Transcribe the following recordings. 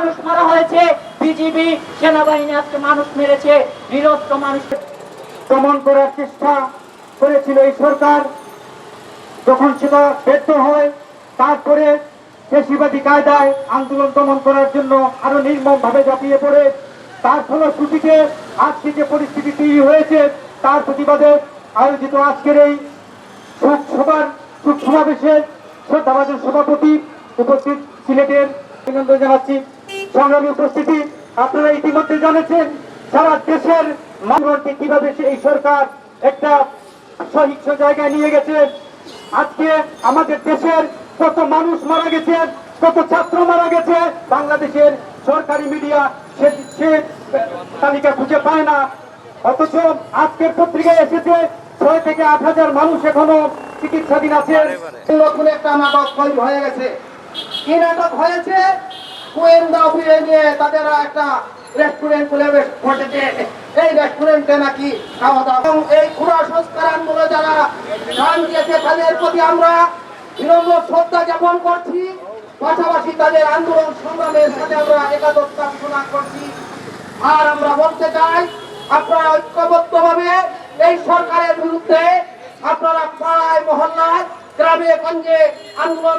মানুষ মারা হয়েছে, বিজিবি সেনাবাহিনী আজকে মানুষ মেরেছে, নিরস্ত্র মানুষ দমন করার চেষ্টা করেছিল এই সরকার। যখন সেটা ব্যর্থ হয়, তারপরে পেশিবাদী কায়দায় আন্দোলন দমন করার জন্য আরও নির্মম ভাবে ঝাঁপিয়ে পড়ে। তার ফলশ্রুতিতে আজকে যে পরিস্থিতি তৈরি হয়েছে, তার প্রতিবাদে আয়োজিত আজকের এই শোক সভার শোক সমাবেশের শ্রদ্ধাভাজন সভাপতি উপস্থিত সিলেটের অভিনন্দন জানাচ্ছি। সংগ্রামী উপস্থিতি আপনারা ইতিমধ্যে জানেছেন, সারা দেশের মানুষকে কীভাবে এই সরকার একটা সহিংস জায়গায় নিয়ে গেছে। আজকে আমাদের দেশের কত মানুষ মারা গেছে, কত ছাত্র মারা গেছে, বাংলাদেশের সরকারি মিডিয়া সে তালিকা খুঁজে পায় না। অথচ আজকের পত্রিকায় এসেছে, ছয় থেকে আট হাজার মানুষ এখনও চিকিৎসাধীন আছে। একটা নাটক হয়ে গেছে। কি নাটক হয়েছে? গোয়েন্দা অভিনয় নিয়ে তাদের একটা রেস্টুরেন্ট খুলে ঘটেছে। এই রেস্টুরেন্টে নাকি খাওয়া দাওয়া। এবং এই খুড়া সংস্কার আন্দোলনে যারা প্রাণ দিয়েছে, তাদের প্রতি আমরা বিনম্র শ্রদ্ধা জ্ঞাপন করছি। পাশাপাশি তাদের আন্দোলন সংগ্রামের সাথে আমরা একাদশতা ঘোষণা করছি। আর আমরা বলতে চাই, আপনারা ঐক্যবদ্ধভাবে এই সরকারের বিরুদ্ধে আপনারা পাড়ায়, মহল্লায়, গ্রামে, গঞ্জে আন্দোলন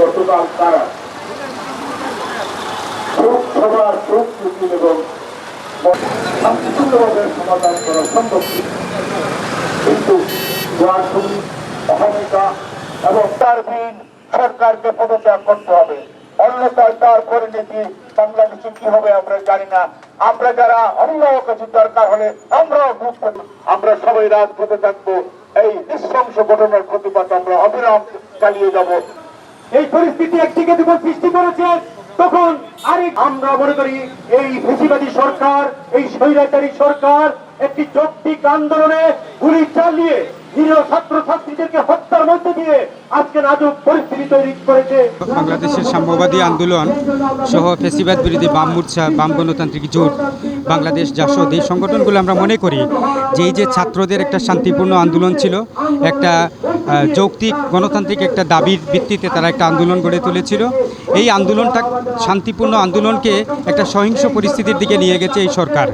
গতকাল তারা এবং সমাধান করা সম্ভব। কিন্তু অহমিকা এবং তার সরকারকে পদত্যাগ করতে হবে তার পরিণতি বাংলাদেশে কি হবে আমরা জানি না আমরা যারা অন্য কিছু দরকার হলে আমরাও। আমরা সবাই রাজপথে থাকব এই নৃশংস ঘটনার প্রতিবাদ আমরা অবিরাম চালিয়ে যাব এই পরিস্থিতি একদিকে যখন সৃষ্টি করেছে, তখন আরেক আমরা মনে করি এই ফেসিবাদী সরকার, এই স্বৈরাচারী সরকার একটি যৌক্তিক আন্দোলনে গুলি চালিয়ে দিয়ে পরিস্থিতি তৈরি করেছে। বাংলাদেশের সাম্যবাদী আন্দোলন সহ ফেসিবাদ বিরোধী বাম মোর্চা, বাম গণতান্ত্রিক জোট, বাংলাদেশ জাসদ, এই সংগঠনগুলো আমরা মনে করি যে এই যে ছাত্রদের একটা শান্তিপূর্ণ আন্দোলন ছিল, একটা যৌক্তিক গণতান্ত্রিক একটা দাবির ভিত্তিতে তারা একটা আন্দোলন গড়ে তুলেছিল। এই আন্দোলনটা শান্তিপূর্ণ আন্দোলনকে একটা সহিংস পরিস্থিতির দিকে নিয়ে গেছে এই সরকার।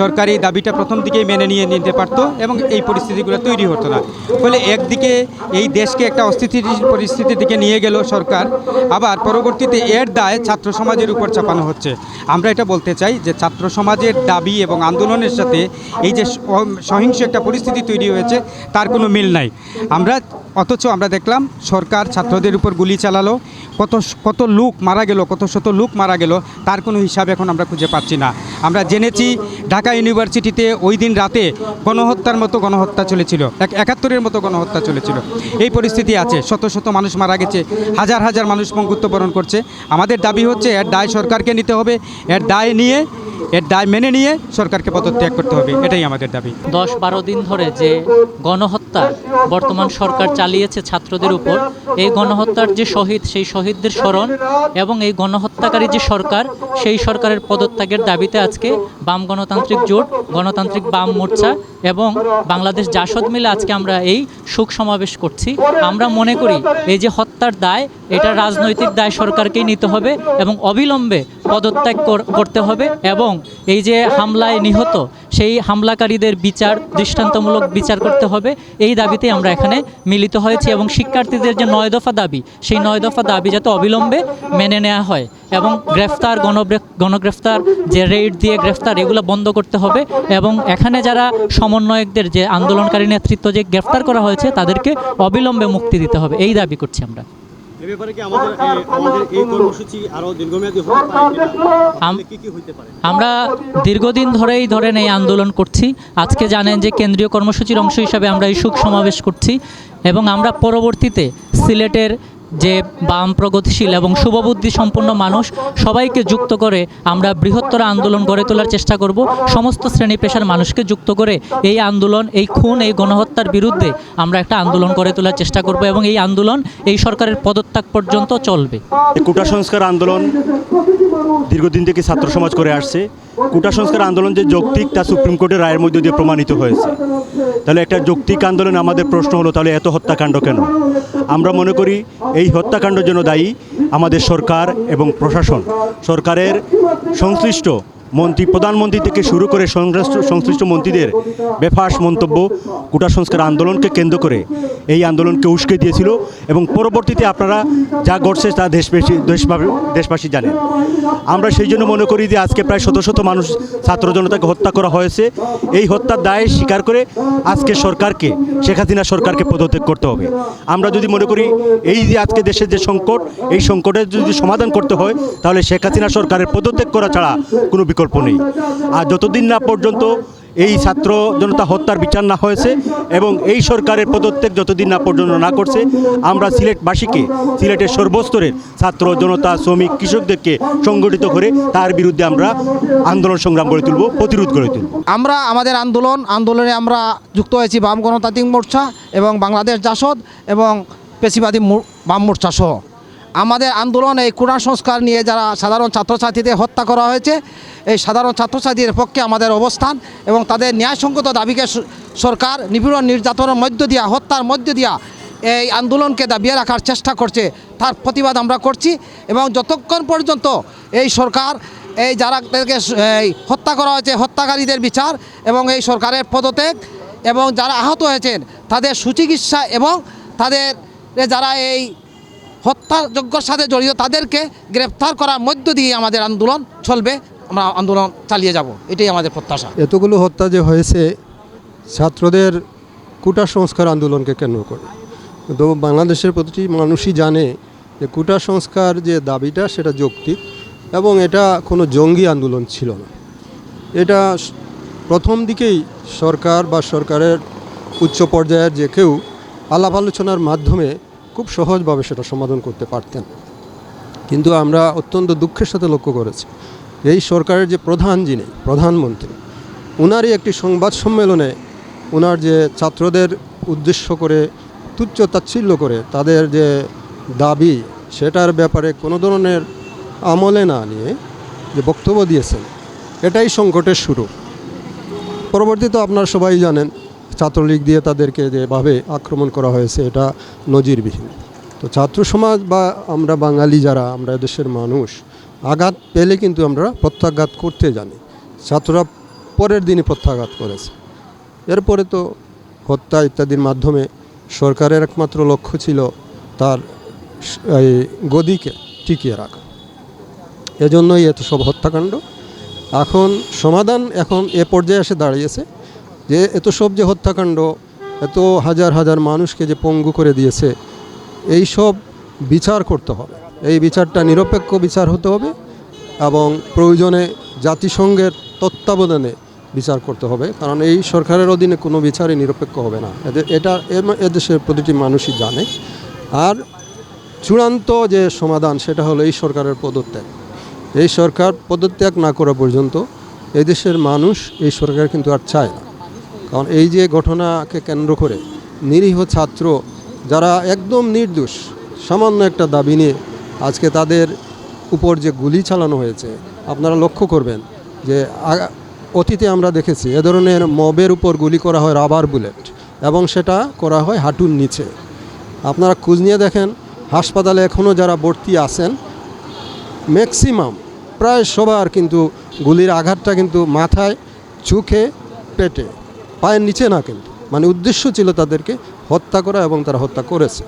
সরকার এই দাবিটা প্রথম দিকেই মেনে নিয়ে নিতে পারতো এবং এই পরিস্থিতিগুলো তৈরি হতো না। ফলে একদিকে এই দেশকে একটা অস্থিতিশীল পরিস্থিতির দিকে নিয়ে গেল সরকার, আবার পরবর্তীতে এর দায় ছাত্র সমাজের উপর চাপানো হচ্ছে। আমরা এটা বলতে চাই যে ছাত্র সমাজের দাবি এবং আন্দোলনের সাথে এই যে সহিংস একটা পরিস্থিতি তৈরি হয়েছে, তার কোনো মিল নাই। আমরা অথচ আমরা দেখলাম সরকার ছাত্রদের উপর গুলি চালালো, কত কত লোক মারা গেল, কত শত লোক মারা গেল, তার কোনো হিসাব এখন আমরা খুঁজে পাচ্ছি না। আমরা জেনেছি ঢাকা ইউনিভার্সিটিতে ওই দিন রাতে গণহত্যার মতো গণহত্যা চলেছিল, এক একাত্তরের মতো গণহত্যা চলেছিল। এই পরিস্থিতি আছে, শত শত মানুষ মারা গেছে, হাজার হাজার মানুষ পঙ্গুত্ব বরণ করছে। আমাদের দাবি হচ্ছে, এর দায় সরকারকে নিতে হবে, এর দায় নিয়ে, এর দায় মেনে নিয়ে সরকারকে পদত্যাগ করতে হবে, এটাই আমাদের দাবি। দশ বারো দিন ধরে যে গণহত্যা বর্তমান সরকার চালিয়েছে ছাত্রদের উপর। এই গণহত্যার যে শহীদ, সেই শহীদদের স্মরণ এবং এই গণহত্যাকারী যে সরকার, সেই সরকারের পদত্যাগের দাবিতে আজকে বাম গণতান্ত্রিক জোট, গণতান্ত্রিক বাম মোর্চা এবং বাংলাদেশ জাসদ মিলে আজকে আমরা এই শোক সমাবেশ করছি। আমরা মনে করি এই যে হত্যার দায়, এটা রাজনৈতিক দায় সরকারকেই নিতে হবে এবং অবিলম্বে পদত্যাগ করতে হবে এবং এই যে হামলায় নিহত, সেই হামলাকারীদের বিচার, দৃষ্টান্তমূলক বিচার করতে হবে। এই দাবিতে আমরা এখানে মিলিত হয়েছি এবং শিক্ষার্থীদের যে নয় দফা দাবি, সেই নয় দফা দাবি যাতে অবিলম্বে মেনে নেওয়া হয় এবং গ্রেফতার গণগ্রেফ গণগ্রেফতার, যে রেড দিয়ে গ্রেফতার, এগুলো বন্ধ করতে হবে এবং এখানে যারা সমন্বয়কদের, যে আন্দোলনকারী নেতৃত্ব যে গ্রেফতার করা হয়েছে, তাদেরকে অবিলম্বে মুক্তি দিতে হবে। এই দাবি করছি আমরা। ব্যাপারে কি আমাদের আমাদের এই কর্মসূচি আরও দীর্ঘমেয়াদী হতে পারে কিনা? আম- তাহলে কি কি হইতে পারে? আমরা দীর্ঘদিন ধরেই ধরেন এই আন্দোলন করছি। আজকে জানেন যে কেন্দ্রীয় কর্মসূচির অংশ হিসাবে আমরা এই সুখ সমাবেশ করছি এবং আমরা পরবর্তীতে সিলেটের যে বাম প্রগতিশীল এবং শুভবুদ্ধি সম্পন্ন মানুষ, সবাইকে যুক্ত করে আমরা বৃহত্তর আন্দোলন গড়ে তোলার চেষ্টা করব। সমস্ত শ্রেণি পেশার মানুষকে যুক্ত করে এই আন্দোলন, এই খুন, এই গণহত্যার বিরুদ্ধে আমরা একটা আন্দোলন গড়ে তোলার চেষ্টা করব এবং এই আন্দোলন এই সরকারের পদত্যাগ পর্যন্ত চলবে। কোটা সংস্কার আন্দোলন দীর্ঘদিন থেকে ছাত্র সমাজ করে আসছে। কোটা সংস্কার আন্দোলন যে যৌক্তিক তা সুপ্রিম কোর্টের রায়ের মধ্যে দিয়ে প্রমাণিত হয়েছে। তাহলে একটা যৌক্তিক আন্দোলন আমাদের প্রশ্ন হলো, তাহলে এত হত্যাকাণ্ড কেন? আমরা মনে করি এই হত্যাকাণ্ডের জন্য দায়ী আমাদের সরকার এবং প্রশাসন। সরকারের সংশ্লিষ্ট মন্ত্রী, প্রধানমন্ত্রী থেকে শুরু করে সংশ্লিষ্ট মন্ত্রীদের বেফাস মন্তব্য, কোটা সংস্কার আন্দোলনকে কেন্দ্র করে এই আন্দোলনকে উস্কে দিয়েছিল এবং পরবর্তীতে আপনারা যা ঘটছে তা দেশবাসী দেশবাসী জানেন। আমরা সেই জন্য মনে করি যে আজকে প্রায় শত শত মানুষ ছাত্র জনতাকে হত্যা করা হয়েছে। এই হত্যার দায় স্বীকার করে আজকে সরকারকে, শেখ হাসিনা সরকারকে পদত্যাগ করতে হবে। আমরা যদি মনে করি এই যে আজকে দেশের যে সংকট, এই সংকটের যদি সমাধান করতে হয়, তাহলে শেখ হাসিনা সরকারের পদত্যাগ করা ছাড়া কোনো বিকল্প নেই। আর যতদিন না পর্যন্ত এই ছাত্র জনতা হত্যার বিচার না হয়েছে এবং এই সরকারের পদত্যাগ যতদিন না পর্যন্ত না করছে, আমরা সিলেটবাসীকে, সিলেটের সর্বস্তরের ছাত্র, জনতা, শ্রমিক, কৃষকদেরকে সংগঠিত করে তার বিরুদ্ধে আমরা আন্দোলন সংগ্রাম গড়ে তুলব, প্রতিরোধ গড়ে তুলব। আমরা আমাদের আন্দোলন, আন্দোলনে আমরা যুক্ত হয়েছি বাম গণতান্ত্রিক মোর্চা এবং বাংলাদেশ জাসদ এবং পেশিবাদী বাম মোর্চা সহ আমাদের আন্দোলন এই কোরআন সংস্কার নিয়ে যারা সাধারণ ছাত্রছাত্রীদের হত্যা করা হয়েছে এই সাধারণ ছাত্রছাত্রীদের পক্ষে আমাদের অবস্থান এবং তাদের ন্যায়সঙ্গত দাবিকে সরকার নিপীড়ন নির্যাতনের মধ্য দিয়া, হত্যার মধ্য দিয়া এই আন্দোলনকে দাবিয়ে রাখার চেষ্টা করছে। তার প্রতিবাদ আমরা করছি এবং যতক্ষণ পর্যন্ত এই সরকার, এই যারা তাদেরকে হত্যা করা হয়েছে, হত্যাকারীদের বিচার এবং এই সরকারের পদত্যাগ এবং যারা আহত হয়েছেন, তাদের সুচিকিৎসা এবং তাদের যারা এই হত্যাযজ্ঞর সাথে জড়িত, তাদেরকে গ্রেপ্তার করার মধ্য দিয়ে আমাদের আন্দোলন চলবে। আমরা আন্দোলন চালিয়ে যাব। এটাই আমাদের প্রত্যাশা। এতগুলো হত্যা যে হয়েছে, ছাত্রদের কুটা সংস্কার আন্দোলনকে কেন্দ্র করে। তো বাংলাদেশের প্রতিটি মানুষই জানে যে কুটা সংস্কার যে দাবিটা, সেটা যৌক্তিক এবং এটা কোনো জঙ্গি আন্দোলন ছিল না। এটা প্রথম দিকেই সরকার বা সরকারের উচ্চ পর্যায়ের যে কেউ আলাপ আলোচনার মাধ্যমে খুব সহজভাবে সেটা সমাধান করতে পারতেন। কিন্তু আমরা অত্যন্ত দুঃখের সাথে লক্ষ্য করেছি। এই সরকারের যে প্রধান যিনি, প্রধানমন্ত্রী ওনারই একটি সংবাদ সম্মেলনে ওনার যে ছাত্রদের উদ্দেশ্য করে, তুচ্ছ তাচ্ছিল্য করে তাদের যে দাবি, সেটার ব্যাপারে কোনো ধরনের আমলে না নিয়ে যে বক্তব্য দিয়েছেন, এটাই সংকটের শুরু। পরবর্তীতে আপনার সবাই জানেন, ছাত্রলীগ দিয়ে তাদেরকে যেভাবে আক্রমণ করা হয়েছে, এটা নজিরবিহীন। তো ছাত্র সমাজ বা আমরা বাঙালি যারা, আমরা দেশের মানুষ, আঘাত পেলে কিন্তু আমরা প্রত্যাঘাত করতে জানি। ছাত্ররা পরের দিনই প্রত্যাঘাত করেছে। এরপরে তো হত্যা ইত্যাদির মাধ্যমে সরকারের একমাত্র লক্ষ্য ছিল তার এই গদিকে টিকিয়ে রাখা। এজন্যই এত সব হত্যাকাণ্ড। এখন সমাধান এখন এ পর্যায়ে এসে দাঁড়িয়েছে যে, এত সব যে হত্যাকাণ্ড, এত হাজার হাজার মানুষকে যে পঙ্গু করে দিয়েছে এই সব বিচার করতে হবে। এই বিচারটা নিরপেক্ষ বিচার হতে হবে এবং প্রয়োজনে জাতিসংঘের তত্ত্বাবধানে বিচার করতে হবে। কারণ এই সরকারের অধীনে কোনো বিচারই নিরপেক্ষ হবে না। এটা এদেশের প্রতিটি মানুষই জানে। আর চূড়ান্ত যে সমাধান, সেটা হলো এই সরকারের পদত্যাগ। এই সরকার পদত্যাগ না করা পর্যন্ত এই দেশের মানুষ এই সরকার কিন্তু আর চায় না। কারণ এই যে ঘটনাকে কেন্দ্র করে নিরীহ ছাত্র যারা একদম নির্দোষ, সামান্য একটা দাবি নিয়ে আজকে তাদের উপর যে গুলি চালানো হয়েছে, আপনারা লক্ষ্য করবেন যে অতীতে আমরা দেখেছি এ ধরনের মবের উপর গুলি করা হয় রাবার বুলেট এবং সেটা করা হয় হাঁটুর নিচে। আপনারা খোঁজ নিয়ে দেখেন, হাসপাতালে এখনও যারা ভর্তি আছেন ম্যাক্সিমাম প্রায় সবার কিন্তু গুলির আঘাতটা কিন্তু মাথায়, চোখে, পেটে, পায়ের নিচে না কিন্তু মানে উদ্দেশ্য ছিল তাদেরকে হত্যা করা এবং তারা হত্যা করেছে।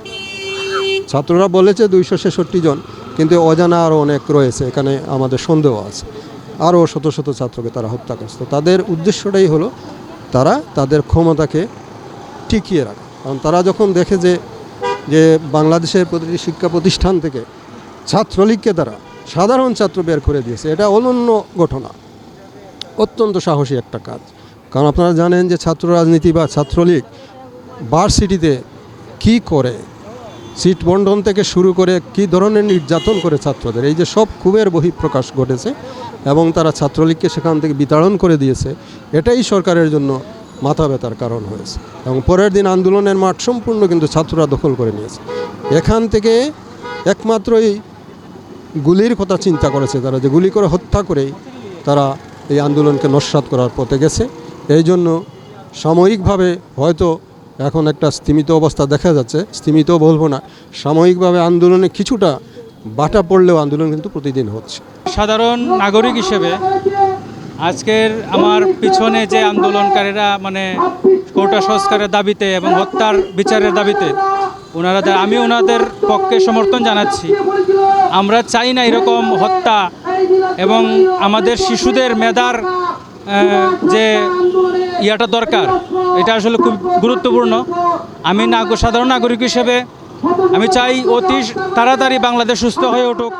ছাত্ররা বলেছে দুইশো ছেষট্টি জন, কিন্তু অজানা আরও অনেক রয়েছে, এখানে আমাদের সন্দেহ আছে। আরও শত শত ছাত্রকে তারা হত্যা করছে। তাদের উদ্দেশ্যটাই হলো তারা তাদের ক্ষমতাকে টিকিয়ে রাখা। কারণ তারা যখন দেখে যে যে বাংলাদেশের প্রতিটি শিক্ষা প্রতিষ্ঠান থেকে ছাত্রলীগকে তারা সাধারণ ছাত্র বের করে দিয়েছে, এটা অনন্য ঘটনা। অত্যন্ত সাহসী একটা কাজ। কারণ আপনারা জানেন যে ছাত্র রাজনীতি বা ছাত্রলীগ ভার্সিটিতে কী করে? সিট বন্টন থেকে শুরু করে কী ধরনের নির্যাতন করে ছাত্রদের? এই যে সব ক্ষোভের বহিঃপ্রকাশ ঘটেছে এবং তারা ছাত্রলীগকে সেখান থেকে বিতাড়ন করে দিয়েছে। এটাই সরকারের জন্য মাথা ব্যথার কারণ হয়েছে এবং পরের দিন আন্দোলনের মাঠ সম্পূর্ণ কিন্তু ছাত্ররা দখল করে নিয়েছে। এখান থেকে একমাত্রই গুলির কথা চিন্তা করেছে তারা যে গুলি করে হত্যা করেই তারা এই আন্দোলনকে নস্বাত করার পথে গেছে। এই জন্য সাময়িকভাবে হয়তো এখন একটা স্থিমিত অবস্থা দেখা যাচ্ছে। স্থিমিত বলব না, সাময়িকভাবে আন্দোলনে কিছুটা বাটা পড়লেও আন্দোলন কিন্তু প্রতিদিন হচ্ছে। সাধারণ নাগরিক হিসেবে আজকের আমার পিছনে যে আন্দোলনকারীরা মানে কোটা সংস্কারের দাবিতে এবং হত্যার বিচারের দাবিতে ওনারা আমি ওনাদের পক্ষে সমর্থন জানাচ্ছি। আমরা চাই না এরকম হত্যা এবং আমাদের শিশুদের মেধার যে ইয়াটা দরকার এটা আসলে খুব গুরুত্বপূর্ণ। আমি নাগ, সাধারণ নাগরিক হিসেবে আমি চাই অতি তাড়াতাড়ি বাংলাদেশ সুস্থ হয়ে উঠুক।